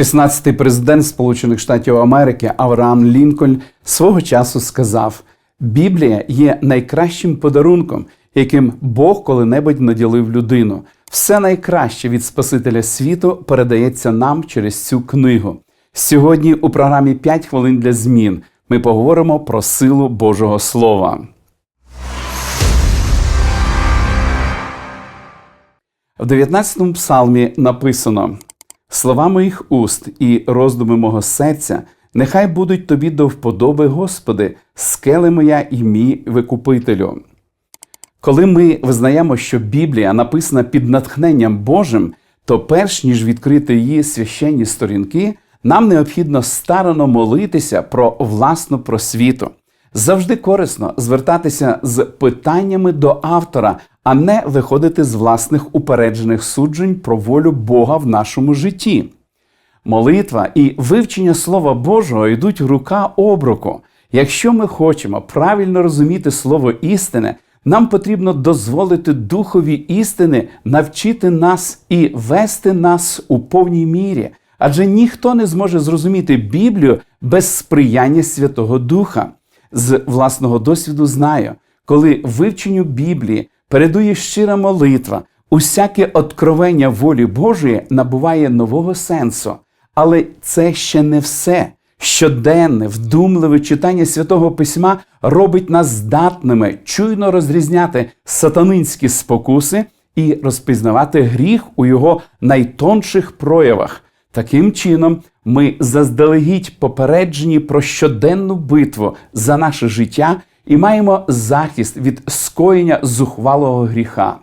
16-й президент Сполучених Штатів Америки Авраам Лінкольн свого часу сказав: Біблія є найкращим подарунком, яким Бог коли-небудь наділив людину. Все найкраще від Спасителя світу передається нам через цю книгу. Сьогодні у програмі «5 хвилин для змін ми поговоримо про силу Божого Слова. В 19-му псалмі написано: Слова моїх уст і роздуми мого серця, нехай будуть тобі до вподоби, Господи, скеле моя і мій викупителю. Коли ми визнаємо, що Біблія написана під натхненням Божим, то перш ніж відкрити її священні сторінки, нам необхідно старано молитися про власну просвіту. Завжди корисно звертатися з питаннями до автора, а не виходити з власних упереджених суджень про волю Бога в нашому житті. Молитва і вивчення Слова Божого йдуть рука об руку. Якщо ми хочемо правильно розуміти слово істини, нам потрібно дозволити Духові істини навчити нас і вести нас у повній мірі, адже ніхто не зможе зрозуміти Біблію без сприяння Святого Духа. З власного досвіду знаю, коли вивченню Біблії передує щира молитва, усяке откровення волі Божої набуває нового сенсу. Але це ще не все. Щоденне, вдумливе читання святого письма робить нас здатними чуйно розрізняти сатанинські спокуси і розпізнавати гріх у його найтонших проявах. Таким чином, ми заздалегідь попереджені про щоденну битву за наше життя і маємо захист від скоєння зухвалого гріха.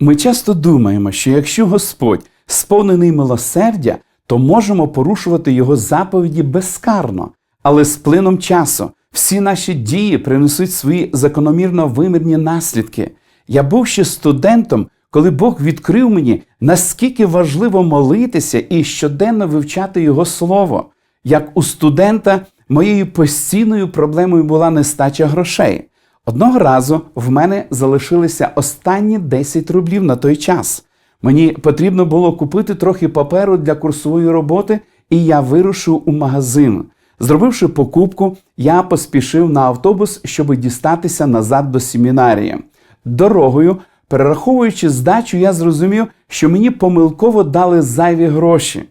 Ми часто думаємо, що якщо Господь сповнений милосердя, то можемо порушувати його заповіді безкарно, але з плином часу всі наші дії принесуть свої закономірно вимірні наслідки. Я був ще студентом, коли Бог відкрив мені, наскільки важливо молитися і щоденно вивчати Його слово. Як у студента моєю постійною проблемою була нестача грошей. Одного разу в мене залишилися останні 10 рублів на той час. Мені потрібно було купити трохи паперу для курсової роботи, і я вирушив у магазин. Зробивши покупку, я поспішив на автобус, щоб дістатися назад до семінарії. Дорогою, перераховуючи здачу, я зрозумів, що мені помилково дали зайві гроші.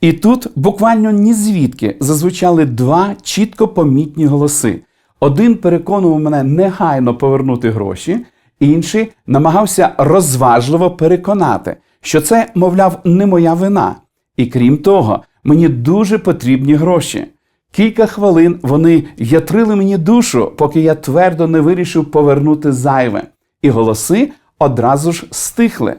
І тут буквально ні звідки зазвучали два чітко помітні голоси. Один переконував мене негайно повернути гроші, інший намагався розважливо переконати, що це, мовляв, не моя вина. І крім того, мені дуже потрібні гроші. Кілька хвилин вони ятрили мені душу, поки я твердо не вирішив повернути зайве, і голоси одразу ж стихли.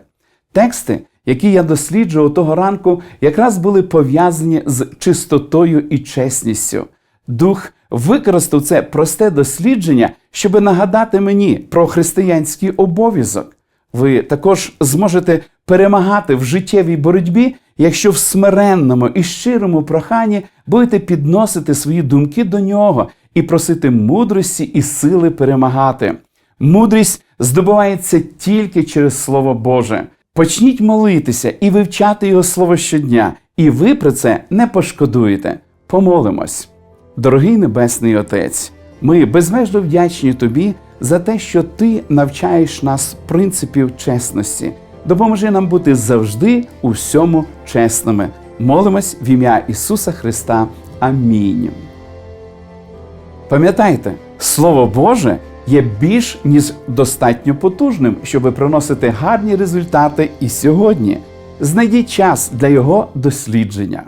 Тексти, які я досліджував того ранку, якраз були пов'язані з чистотою і чесністю. Дух використав це просте дослідження, щоб нагадати мені про християнський обов'язок. Ви також зможете перемагати в життєвій боротьбі, якщо в смиренному і щирому проханні будете підносити свої думки до нього і просити мудрості і сили перемагати. Мудрість здобувається тільки через Слово Боже. Почніть молитися і вивчати Його Слово щодня, і ви про це не пошкодуєте. Помолимось. Дорогий Небесний Отець, ми безмежно вдячні Тобі за те, що Ти навчаєш нас принципів чесності. Допоможи нам бути завжди у всьому чесними. Молимось в ім'я Ісуса Христа. Амінь. Пам'ятайте, Слово Боже є більш ніж достатньо потужним, щоб приносити гарні результати і сьогодні. Знайдіть час для його дослідження.